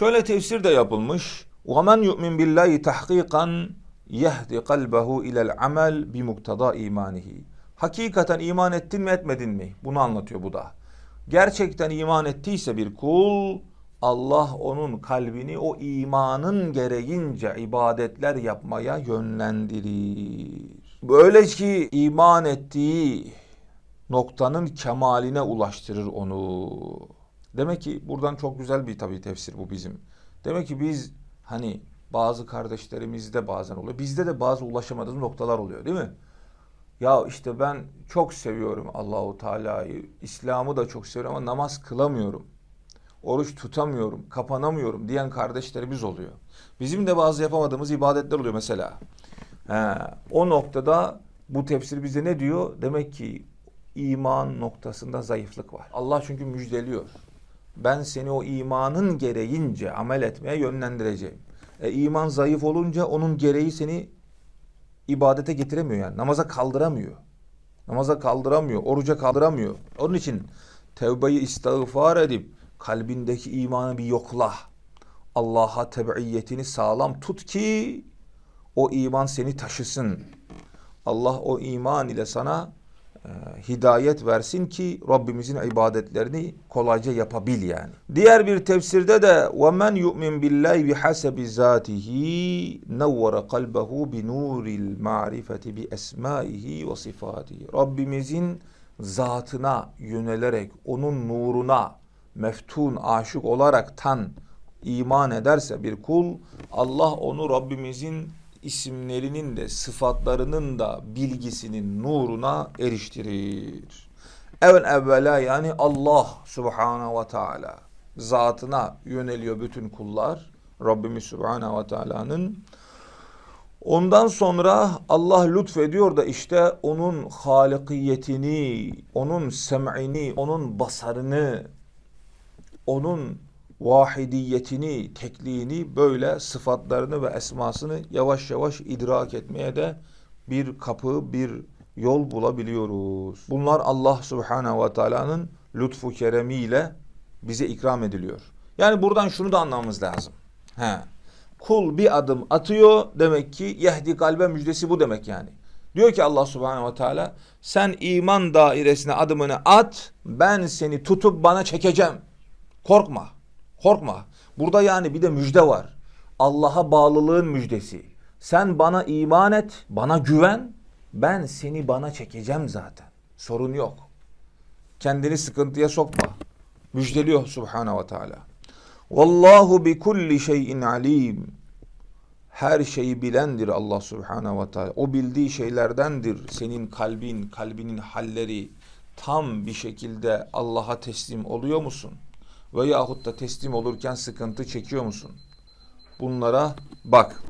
Şöyle tefsir de yapılmış. وَمَنْ يُؤْمِنْ بِاللّٰهِ تَحْقِيقًا يَهْدِ قَلْبَهُ اِلَى الْعَمَلِ بِمُقْتَضَى imanihi. Hakikaten iman ettin mi etmedin mi? Bunu anlatıyor bu da. Gerçekten iman ettiyse bir kul Allah onun kalbini o imanın gereğince ibadetler yapmaya yönlendirir. Böyle ki iman ettiği noktanın kemaline ulaştırır onu. Demek ki buradan çok güzel bir tabii tefsir bu bizim. Demek ki biz hani bazı kardeşlerimizde bazen oluyor. Bizde de bazı ulaşamadığımız noktalar oluyor değil mi? Ya işte ben çok seviyorum Allahu Teala'yı. İslam'ı da çok seviyorum ama namaz kılamıyorum. Oruç tutamıyorum, kapanamıyorum diyen kardeşlerimiz oluyor. Bizim de bazı yapamadığımız ibadetler oluyor mesela. He, o noktada bu tefsir bize ne diyor? Demek ki iman noktasında zayıflık var. Allah çünkü müjdeliyor. Ben seni o imanın gereğince amel etmeye yönlendireceğim. E, iman zayıf olunca onun gereği seni ibadete getiremiyor yani. Namaza kaldıramıyor. Namaza kaldıramıyor, oruca kaldıramıyor. Onun için tevbeyi istiğfar edip kalbindeki imanı bir yokla. Allah'a tebiiyetini sağlam tut ki o iman seni taşısın. Allah o iman ile sana e, hidayet versin ki Rabbimizin ibadetlerini kolayca yapabil yani. Diğer bir tefsirde de ve men yu'min billahi bihasebi zatihi nawwara kalbehu bi nuril ma'rifeti bi esmaihi ve sifatihi. Rabbimizin zatına yönelerek onun nuruna meftun aşık olaraktan iman ederse bir kul Allah onu Rabbimizin isimlerinin de sıfatlarının da bilgisinin nuruna eriştirir. Evvel evvela yani Allah subhanahu ve teala zatına yöneliyor bütün kullar. Rabbimiz subhanahu ve teala'nın Ondan sonra Allah lütfediyor da işte onun halikiyetini, onun sem'ini, onun basarını, onun vahidiyetini, tekliğini böyle sıfatlarını ve esmasını yavaş yavaş idrak etmeye de bir kapı, bir yol bulabiliyoruz. Bunlar Allah Subhanahu ve Taala'nın lütfu keremiyle bize ikram ediliyor. Yani buradan şunu da anlamamız lazım. He. Kul bir adım atıyor demek ki yehdi kalbe müjdesi bu demek yani. Diyor ki Allah Subhanahu ve Teala sen iman dairesine adımını at ben seni tutup bana çekeceğim. Korkma. Korkma. Burada yani bir de müjde var. Allah'a bağlılığın müjdesi. Sen bana iman et, bana güven. Ben seni bana çekeceğim zaten. Sorun yok. Kendini sıkıntıya sokma. Müjdeliyor Subhanahu ve Teala. Vallahu bi kulli şeyin alim. Her şeyi bilendir Allah Subhanahu ve Teala. O bildiği şeylerdendir. Senin kalbin, kalbinin halleri tam bir şekilde Allah'a teslim oluyor musun? Veyahut da teslim olurken sıkıntı çekiyor musun? Bunlara bak.